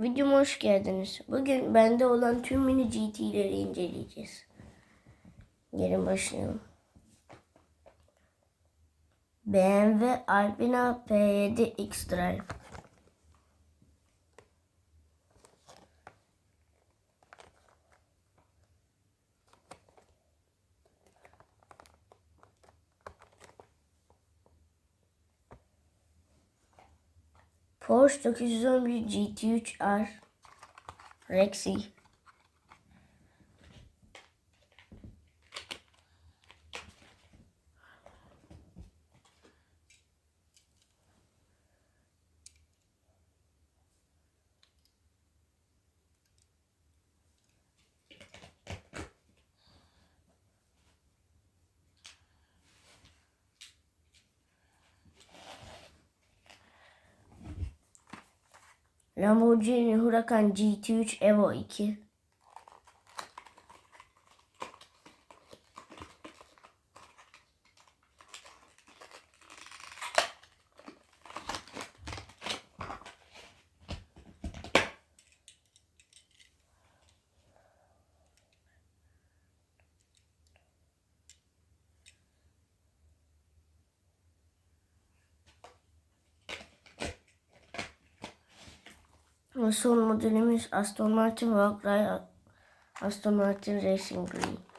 Videoma hoş geldiniz. Bugün bende olan tüm mini GT'leri inceleyeceğiz. Gelin başlayalım. BMW Alpina P7 X-Drive. Porsche 911 GT3 R. Rexy Lamborghini Huracan GT3 Evo 2 Son modelimiz Aston Martin Valkyrie Aston Martin Racing Green.